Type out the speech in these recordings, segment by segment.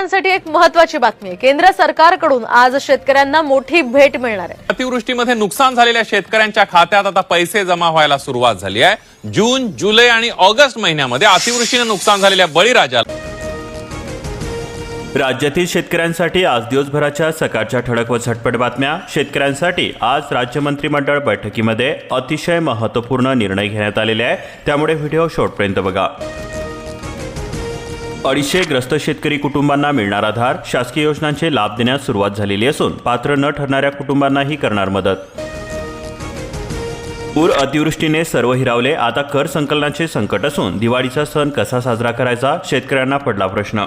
शेतकऱ्यांसाठी एक महत्वाची बातमी आहे. केंद्र सरकारकडून आज शेतकऱ्यांना मोठी भेट मिळणार आहे. अतिवृष्टीमध्ये नुकसान झालेल्या शेतकऱ्यांच्या खात्यात आता पैसे जमा व्हायला सुरुवात झाली आहे. जून जुलै आणि ऑगस्ट महिन्यामध्ये अतिवृष्टीने नुकसान झालेल्या बळीराजाला राज्यातील शेतकऱ्यांसाठी आज दिवसभराच्या सकाळच्या ठळक व झटपट बातम्या. शेतकऱ्यांसाठी आज राज्य मंत्रिमंडळ बैठकीमध्ये अतिशय महत्त्वपूर्ण निर्णय घेण्यात आलेले आहे. त्यामुळे व्हिडिओ शेवटपर्यंत बघा. अडीचशे ग्रस्त शेतकरी कुटुंबांना मिळणार आधार शासकीय योजनांचे लाभ देण्यास सुरुवात झालेली असून पात्र न ठरणाऱ्या कुटुंबांनाही करणार मदत. पूर अतिवृष्टीने सर्व हिरावले. आता कर संकलनाचे संकट असून दिवाळीचा सण कसा साजरा करायचा? शेतकऱ्यांना पडला प्रश्न.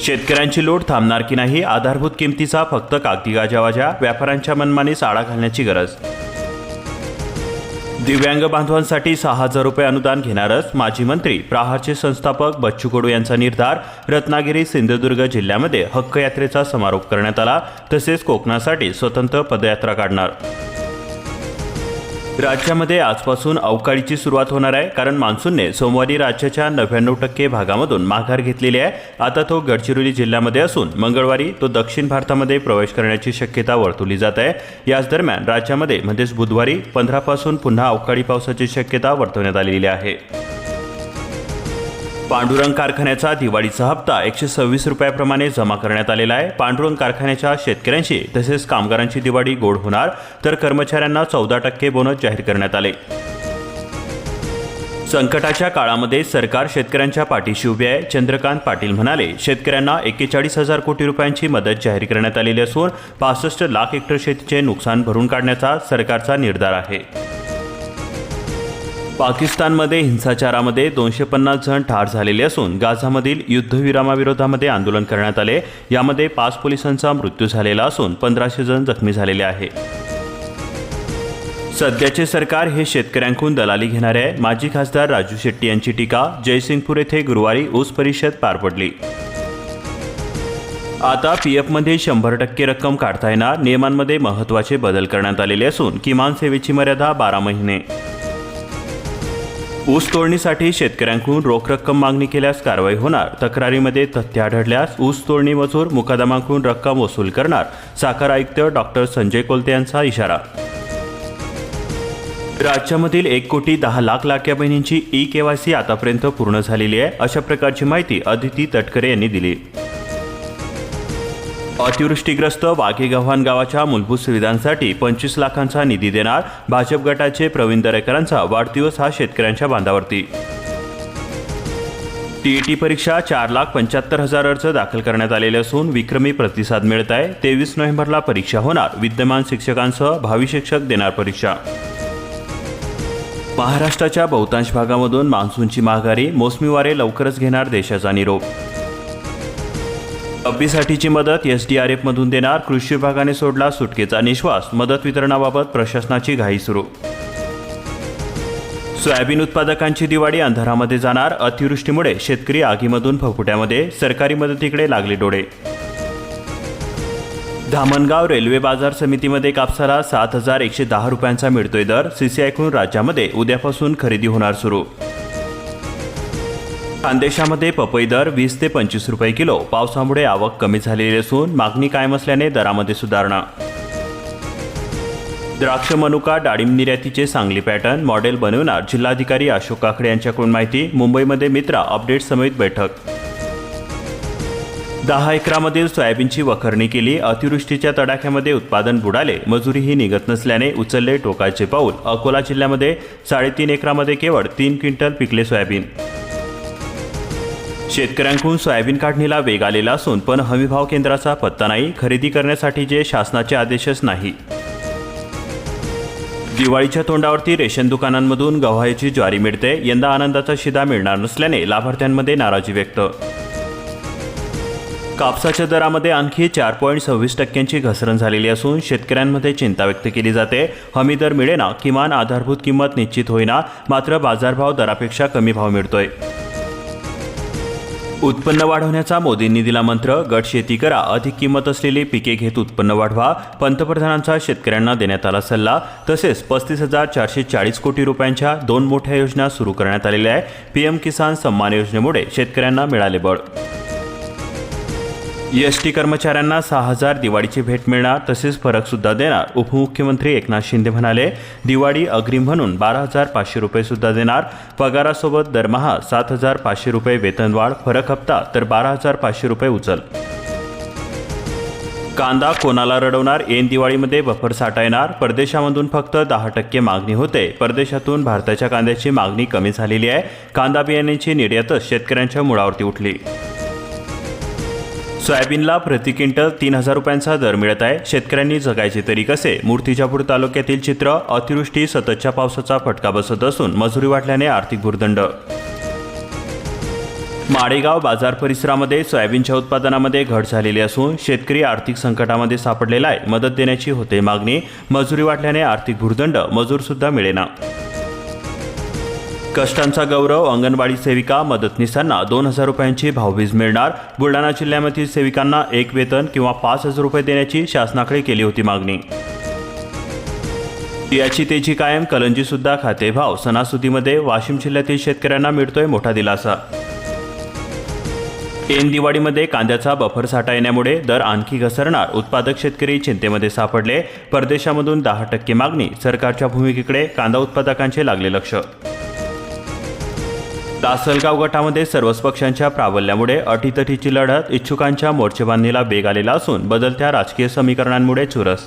शेतकऱ्यांची लूट थांबणार की नाही? आधारभूत किमतीचा फक्त कागदी गाजावाजा व्यापाऱ्यांच्या मनमानीस आळा घालण्याची गरज. दिव्यांग बांधवांसाठी सहा हजार रुपये अनुदान घेणारच माजी मंत्री प्रहारचे संस्थापक बच्चू कडू यांचा निर्धार रत्नागिरी सिंधुदुर्ग जिल्ह्यामध्ये हक्क यात्रेचा समारोप करण्यात आला तसेच कोकणासाठी स्वतंत्र पदयात्रा काढणार. राज्यामध्ये आजपासून अवकाळीची सुरुवात होणार आहे. कारण मान्सूनने सोमवारी राज्याच्या नव्याण्णव टक्के भागामधून माघार घेतलेली आहे. आता तो गडचिरोली जिल्ह्यामध्ये असून मंगळवारी तो दक्षिण भारतामध्ये प्रवेश करण्याची शक्यता वर्तवली जात आहे. याच दरम्यान राज्यामध्ये म्हणजेच बुधवारी पंधरापासून पुन्हा अवकाळी पावसाची शक्यता वर्तवण्यात आलेली आहे. पांडुरंग कारखान्याचा दिवाळीचा हप्ता एकशे सव्वीस रुपयाप्रमाणे जमा करण्यात आलेला आहे. पांडुरंग कारखान्याच्या शेतकऱ्यांशी तसेच कामगारांची दिवाळी गोड होणार तर कर्मचाऱ्यांना चौदा टक्के बोनस जाहीर करण्यात आले. संकटाच्या काळामध्ये सरकार शेतकऱ्यांच्या पाठीशी उभे आहे. चंद्रकांत पाटील म्हणाले शेतकऱ्यांना एक्केचाळीस हजार कोटी रुपयांची मदत जाहीर करण्यात आलेली असून पासष्ट लाख हेक्टर शेतीचे नुकसान भरून काढण्याचा सरकारचा निर्धार आहे. पाकिस्तानमध्ये हिंसाचारामध्ये दोनशे पन्नास जण ठार झालेले असून गाझामधील युद्धविरामाविरोधामध्ये आंदोलन करण्यात आले. यामध्ये पाच पोलिसांचा मृत्यू झालेला असून पंधराशे जण जखमी झालेले आहे. सध्याचे सरकार हे शेतकऱ्यांकडून दलाली घेणारे आहे. माजी खासदार राजू शेट्टी यांची टीका जयसिंगपूर येथे गुरुवारी ऊस परिषद पार पडली. आता पी एफमध्ये शंभर टक्के रक्कम काढता येणार. नियमांमध्ये महत्त्वाचे बदल करण्यात आलेले असून किमान सेवेची मर्यादा बारा महिने. ऊस तोडणीसाठी शेतकऱ्यांकडून रोख रक्कम मागणी केल्यास कारवाई होणार. तक्रारीमध्ये तथ्य आढळल्यास ऊस तोडणी मजूर मुकादमाकडून रक्कम वसूल करणार साखर आयुक्त डॉक्टर संजय कोलते यांचा इशारा. राज्यामधील एक कोटी दहा लाख लाडक्या बहिणींची ई केवायसी आतापर्यंत पूर्ण झालेली आहे अशा प्रकारची माहिती अदिती तटकरे यांनी दिली. अतिवृष्टीग्रस्त वाघेगव्हाण गावाच्या मूलभूत सुविधांसाठी पंचवीस लाखांचा निधी देणार भाजप गटाचे प्रवीण दरेकरांचा वाढदिवस हा शेतकऱ्यांच्या बांधावरती. टीईटी परीक्षा चार लाख पंच्याहत्तर हजार अर्ज दाखल करण्यात आलेले असून विक्रमी प्रतिसाद मिळत आहे तेवीस नोव्हेंबरला परीक्षा होणार. विद्यमान शिक्षकांसह भावी शिक्षक देणार परीक्षा. महाराष्ट्राच्या बहुतांश भागामधून मान्सूनची माघारी मोसमी वारे लवकरच घेणार देशाचा निरोप. अब्बीसाठीची मदत एस डी आर एफमधून देणार कृषी विभागाने सोडला सुटकेचा निश्वास मदत वितरणाबाबत प्रशासनाची घाई सुरू. सोयाबीन उत्पादकांची दिवाळी अंधारामध्ये जाणार अतिवृष्टीमुळे शेतकरी आगीमधून फफुट्यामध्ये सरकारी मदतीकडे लागले डोळे. धामणगाव रेल्वे बाजार समितीमध्ये कापसाला सात हजार एकशे दहा रुपयांचा मिळतोय दर सीसीआयकडून राज्यामध्ये उद्यापासून खरेदी होणार सुरू. खानदेशामध्ये पपई दर वीस ते पंचवीस रुपये किलो. पावसामुळे आवक कमी झालेली असून मागणी कायम असल्याने दरामध्ये सुधारणा. द्राक्ष मनुका डाळिंब निर्यातीचे सांगली पॅटर्न मॉडेल बनवणार जिल्हाधिकारी अशोक काकडे यांच्याकडून माहिती मुंबईमध्ये मित्रा अपडेट समेत बैठक. दहा एकरामधील सोयाबीनची वखरणी केली अतिवृष्टीच्या तडाख्यामध्ये उत्पादन बुडाले मजुरीही निघत नसल्याने उचलले टोकाचे पाऊल. अकोला जिल्ह्यामध्ये साडेतीन एकरामध्ये केवळ तीन क्विंटल पिकले सोयाबीन. शेतकऱ्यांकडून सोयाबीन काढणीला वेग आलेला असून पण हमीभाव केंद्राचा पत्ता नाही. खरेदी करण्यासाठी जे शासनाचे आदेशच नाही. दिवाळीच्या तोंडावरती रेशन दुकानांमधून गव्हाची ज्वारी मिळते. यंदा आनंदाचा शिदा मिळणार नसल्याने लाभार्थ्यांमध्ये नाराजी व्यक्त. कापसाच्या दरामध्ये आणखी चार पॉईंट सव्वीस टक्क्यांची घसरण झालेली असून शेतकऱ्यांमध्ये चिंता व्यक्त केली जाते. हमी दर मिळेना किमान आधारभूत किंमत निश्चित होईना मात्र बाजारभाव दरापेक्षा कमी भाव मिळतोय. उत्पन्न वाढवण्याचा मोदींनी दिला मंत्र गट शेती करा अधिक किंमत असलेली पिके घेत उत्पन्न वाढवा पंतप्रधानांचा शेतकऱ्यांना देण्यात आला सल्ला तसेच पस्तीस हजार चारशे चाळीस कोटी रुपयांच्या दोन मोठ्या योजना सुरू करण्यात आलेल्या आहे. पीएम किसान सन्मान योजनेमुळे शेतकऱ्यांना मिळाले बळ. एस टी कर्मचाऱ्यांना सहा हजार दिवाळीची भेट मिळणार तसेच फरकसुद्धा देणार. उपमुख्यमंत्री एकनाथ शिंदे म्हणाले दिवाळी अग्रिम म्हणून बारा हजार पाचशे रुपयेसुद्धा देणार. पगारासोबत दरमहा सात हजार पाचशे रुपये वेतनवाढ फरक हप्ता तर बारा हजार पाचशे रुपये उचल. कांदा कोणाला रडवणार? ऐन दिवाळीमध्ये बफर साठा येणार परदेशामधून फक्त दहा टक्के मागणी होते. परदेशातून भारताच्या कांद्याची मागणी कमी झालेली आहे. कांदा बियाण्यांची निर्यातच शेतकऱ्यांच्या मुळावरती उठली. सोयाबीनला प्रति क्विंटल तीन हजार रुपयांचा दर मिळत आहे. शेतकऱ्यांनी जगायचे तरी कसे? मूर्तिजापूर तालुक्यातील चित्र अतिवृष्टी सततच्या पावसाचा फटका बसत असून मजुरी वाढल्याने आर्थिक भूर्दंड. माडेगाव बाजार परिसरामध्ये सोयाबीनच्या उत्पादनामध्ये घट झालेली असून शेतकरी आर्थिक संकटामध्ये सापडलेला आहे. मदत देण्याची होते मागणी मजुरी वाढल्याने आर्थिक भूर्दंड मजूरसुद्धा मिळेना. कष्टांचा गौरव अंगणवाडी सेविका मदतनीसांना दोन हजार रुपयांची भावबीज मिळणार. बुलढाणा जिल्ह्यामधील सेविकांना एक वेतन किंवा पाच हजार रुपये देण्याची शासनाकडे केली होती मागणी. याची तेजी कायम कलंजी सुद्धा खाते भाव सणासुदीमध्ये वाशिम जिल्ह्यातील शेतकऱ्यांना मिळतोय मोठा दिलासा. एन दिवाळीमध्ये कांद्याचा बफर साठा येण्यामुळे दर आणखी घसरणार. उत्पादक शेतकरी चिंतेमध्ये सापडले. परदेशामधून दहा टक्के मागणी. सरकारच्या भूमिकेकडे कांदा उत्पादकांचे लागले लक्ष. लासलगाव गटामध्ये सर्वच पक्षांच्या प्राबल्यामुळे अटीतटीची लढत इच्छुकांच्या मोर्चेबांधणीला वेग आलेला असून बदलत्या राजकीय समीकरणांमुळे चुरस.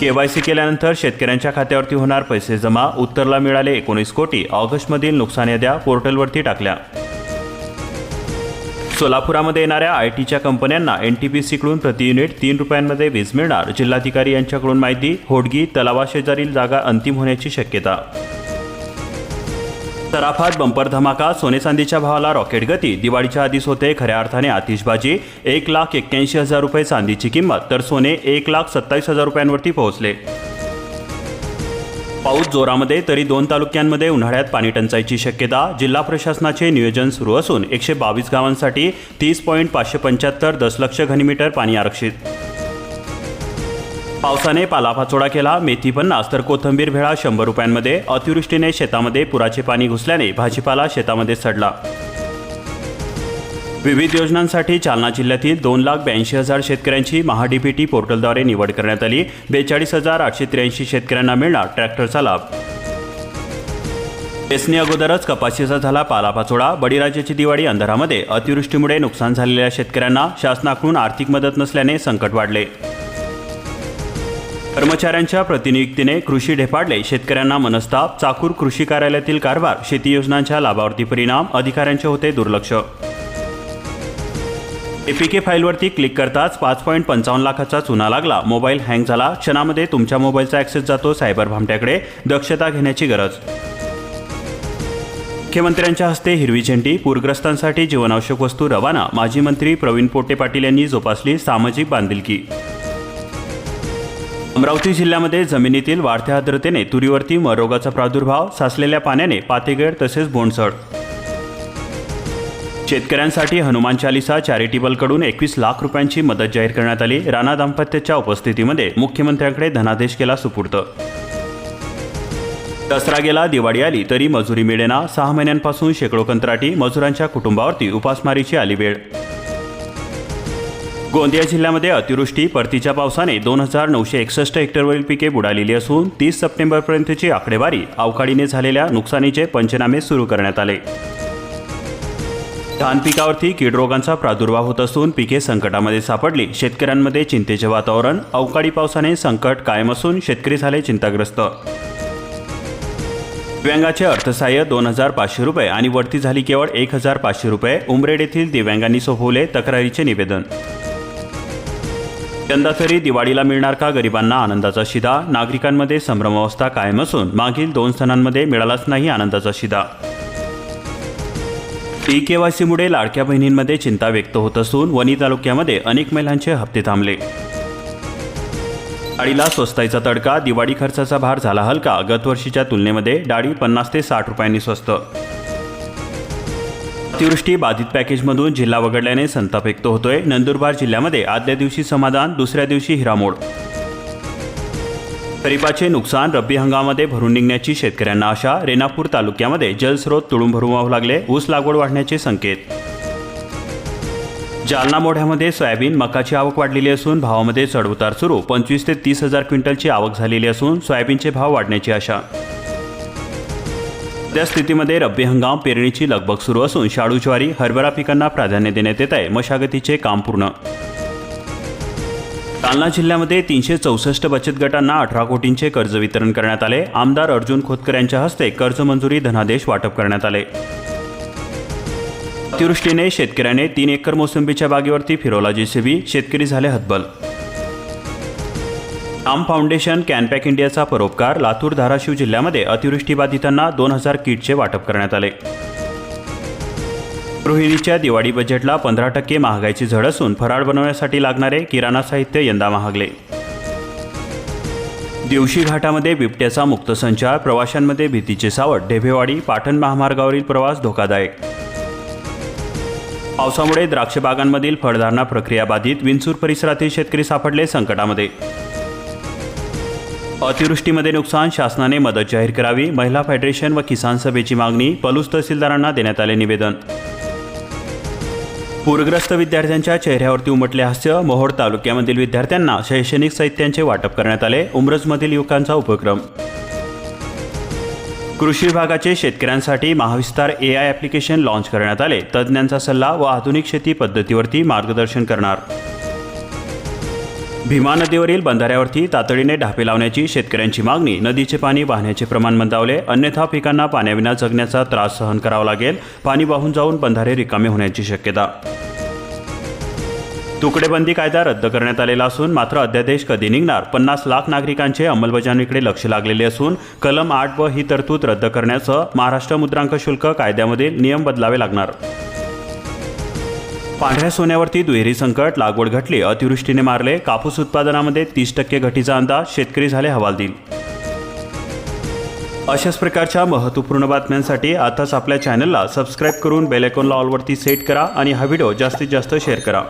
केवायसी केल्यानंतर शेतकऱ्यांच्या खात्यावरती होणार पैसे जमा उत्तरला मिळाले एकोणीस कोटी ऑगस्टमधील नुकसान याद्या पोर्टलवरती टाकल्या. सोलापुरामध्ये येणाऱ्या आय टीच्या कंपन्यांना एन टी पी सीकडून प्रति युनिट तीन रुपयांमध्ये वीज मिळणार. जिल्हाधिकारी यांच्याकडून माहिती होडगी तलावाशेजारील जागा अंतिम होण्याची शक्यता. तराफात बंपर धमाका सोने चांदीच्या भावाला रॉकेट गती दिवाळीच्या आधीच होते खऱ्या अर्थाने आतिषबाजी. एक लाख एक्क्याऐंशी हजार रुपये चांदीची किंमत तर सोने एक लाख सत्तावीस हजार रुपयांवरती पोहोचले. पाऊस जोरामध्ये तरी दोन तालुक्यांमध्ये उन्हाळ्यात पाणी टंचाईची शक्यता. जिल्हा प्रशासनाचे नियोजन सुरू असून एकशे बावीस गावांसाठी तीस पॉईंट पाचशे पंच्याहत्तर दशलक्ष घनमीटर पाणी आरक्षित. पावसाने पालापाचोळा केला. मेथी पन्नास तर कोथंबीर भेळा शंभर रुपयांमध्ये. अतिवृष्टीने शेतामध्ये पुराचे पाणी घुसल्याने भाजीपाला शेतामध्ये सडला. विविध योजनांसाठी जालना जिल्ह्यातील दोन लाख ब्याऐंशी हजार शेतकऱ्यांची महाडीपीटी पोर्टलद्वारे निवड करण्यात आली. बेचाळीस हजार आठशे त्र्याऐंशी शेतकऱ्यांना मिळणार ट्रॅक्टरचा लाभ. पेसणी अगोदरच कपाशीचा झाला पालापाचोळा. बळीराजाची दिवाळी अंधारामध्ये. अतिवृष्टीमुळे नुकसान झालेल्या शेतकऱ्यांना शासनाकडून आर्थिक मदत नसल्याने संकट वाढले. कर्मचाऱ्यांच्या प्रतिनियुक्तीने कृषी ढेपाडले. शेतकऱ्यांना मनस्ताप. चाकूर कृषी कार्यालयातील कारभार. शेती योजनांच्या लाभावरती परिणाम. अधिकाऱ्यांचे होते दुर्लक्ष. एपीके फाईलवरती क्लिक करताच पाच पॉईंट पंचावन्न लाखाचा चुना लागला. मोबाईल हँग झाला. क्षणामध्ये तुमच्या मोबाईलचा ॲक्सेस जातो सायबर भामट्याकडे. दक्षता घेण्याची गरज. मुख्यमंत्र्यांच्या हस्ते हिरवी झेंडी. पूरग्रस्तांसाठी जीवनावश्यक वस्तू रवाना. माजी मंत्री प्रवीण पोटे पाटील यांनी जोपासली सामाजिक बांधिलकी. अमरावती जिल्ह्यामध्ये जमिनीतील वाढत्या आर्द्रतेने तुरीवरती मरोगाचा प्रादुर्भाव साचलेल्या पाण्याने पातेगड तसेच बोंडसड शेतकऱ्यांसाठी हनुमान चालिसा चॅरिटेबलकडून एकवीस लाख रुपयांची मदत जाहीर करण्यात आली. राणा दाम्पत्याच्या उपस्थितीमध्ये मुख्यमंत्र्यांकडे धनादेश केला सुपूर्त दसरा गेला दिवाळी आली तरी मजुरी मिळेना. सहा महिन्यांपासून शेकडो कंत्राटी मजुरांच्या कुटुंबावरती उपासमारीची आली वेळ. गोंदिया जिल्ह्यामध्ये अतिवृष्टी परतीच्या पावसाने दोन हजार नऊशे एकसष्ट हेक्टरवरील पिके बुडालेली असून तीस सप्टेंबरपर्यंतची आकडेवारी अवकाळीने झालेल्या नुकसानीचे पंचनामे सुरू करण्यात आले. धान पिकावरती कीड रोगांचा प्रादुर्भाव होत असून पिके संकटामध्ये सापडली. शेतकऱ्यांमध्ये चिंतेचे वातावरण अवकाळी पावसाने संकट कायम असून शेतकरी झाले चिंताग्रस्त. दिव्यांगाचे अर्थसहाय्य दोन हजार पाचशे रुपये आणि वरती झाली केवळ एक हजार पाचशे रुपये. उमरेड येथील दिव्यांगांनी सोपवले तक्रारीचे निवेदन. यंदा तरी दिवाळीला मिळणार का गरिबांना आनंदाचा शिदा? नागरिकांमध्ये संभ्रमावस्था कायम असून मागील दोन सणांमध्ये मिळालाच नाही आनंदाचा शिदा. ई केवायसीमुळे लाडक्या बहिणींमध्ये चिंता व्यक्त होत असून वणी तालुक्यामध्ये अनेक महिलांचे हप्ते थांबले. डाळीला स्वस्ताईचा तडका दिवाळी खर्चाचा भार झाला हलका गतवर्षीच्या तुलनेमध्ये डाळी पन्नास ते साठ रुपयांनी स्वस्त. अतिवृष्टी बाधित पॅकेजमधून जिल्हा वगळल्याने संताप व्यक्त होतोय. नंदुरबार जिल्ह्यामध्ये आदल्या दिवशी समाधान दुसऱ्या दिवशी हिरामोड. खरीपाचे नुकसान रब्बी हंगामामध्ये भरून निघण्याची शेतकऱ्यांना आशा. रेणापूर तालुक्यामध्ये जलस्रोत तुळून भरून वाहू लागले. ऊस लागवड वाढण्याचे संकेत. जालना मोढ्यामध्ये सोयाबीन मकाची आवक वाढलेली असून भावामध्ये चढउतार सुरू. पंचवीस ते तीस हजार क्विंटलची आवक झालेली असून सोयाबीनचे भाव वाढण्याची आशा. त्या स्थितीमध्ये रब्बी हंगाम पेरणीची लगबग सुरू असून शाडू ज्वारी हरभरा पिकांना प्राधान्य देण्यात येत आहे. मशागतीचे काम पूर्ण. जालना जिल्ह्यामध्ये तीनशे चौसष्ट बचत गटांना अठरा कोटींचे कर्ज वितरण करण्यात आले. आमदार अर्जुन खोतकर यांच्या हस्ते कर्जमंजुरी धनादेश वाटप करण्यात आले. अतिवृष्टीने शेतकऱ्याने तीन एकर मोसंबीच्या बागेवरती फिरवला जेसीबी. शेतकरी झाले हतबल आम फाउंडेशन कॅनपॅक इंडियाचा परोपकार लातूर धाराशिव जिल्ह्यामध्ये अतिवृष्टी बाधितांना दोन हजार किटचे वाटप करण्यात आले. गृहिणीच्या दिवाळी बजेटला पंधरा टक्के महागाईची झड असून फराळ बनवण्यासाठी लागणारे किराणा साहित्य यंदा महागले. दिवशी घाटामध्ये बिबट्याचा मुक्त संचार प्रवाशांमध्ये भीतीचे सावट ढेबेवाडी पाटण महामार्गावरील प्रवास धोकादायक. पावसामुळे द्राक्ष बागांमधील फळधारणा प्रक्रिया बाधित विंचूर परिसरातील शेतकरी सापडले संकटामध्ये. अतिवृष्टीमध्ये नुकसान शासनाने मदत जाहीर करावी. महिला फेडरेशन व किसान सभेची मागणी पलूस तहसीलदारांना देण्यात आले निवेदन. पूरग्रस्त विद्यार्थ्यांच्या चेहऱ्यावरती उमटले हास्य. मोहोळ तालुक्यामधील विद्यार्थ्यांना शैक्षणिक साहित्यांचे वाटप करण्यात आले. उमरजमधील युवकांचा उपक्रम. कृषी विभागाचे शेतकऱ्यांसाठी Mahavistar A I application launch करण्यात आले. तज्ज्ञांचा सल्ला व आधुनिक शेती पद्धतीवरती मार्गदर्शन करणार. भीमा नदीवरील बंधाऱ्यावरती तातडीने ढापे लावण्याची शेतकऱ्यांची मागणी. नदीचे पाणी वाहण्याचे प्रमाण मंदावले. अन्यथा पिकांना पाण्याविना जगण्याचा त्रास सहन करावा लागेल. पाणी वाहून जाऊन बंधारे रिकामे होण्याची शक्यता. तुकडेबंदी कायदा रद्द करण्यात आलेला असून मात्र अध्यादेश कधी निघणार? पन्नास लाख नागरिकांचे अंमलबजावणीकडे लक्ष लागलेले असून कलम आठ व ही तरतूद रद्द करण्यासह महाराष्ट्र मुद्रांक शुल्क कायद्यामधील नियम बदलावे लागणार. पांढऱ्या सोन्यावरती दुहेरी संकट लागवड घटली. अतिवृष्टीने मारले. कापूस उत्पादनामध्ये तीस टक्के घटीचा अंदाज. शेतकरी झाले हवालदिल. अशाच प्रकारच्या महत्त्वपूर्ण बातम्यांसाठी आताच आपल्या चॅनलला सबस्क्राईब करून बेल लॉलवरती ऑलवरती सेट करा आणि हा व्हिडिओ जास्तीत जास्त शेअर करा.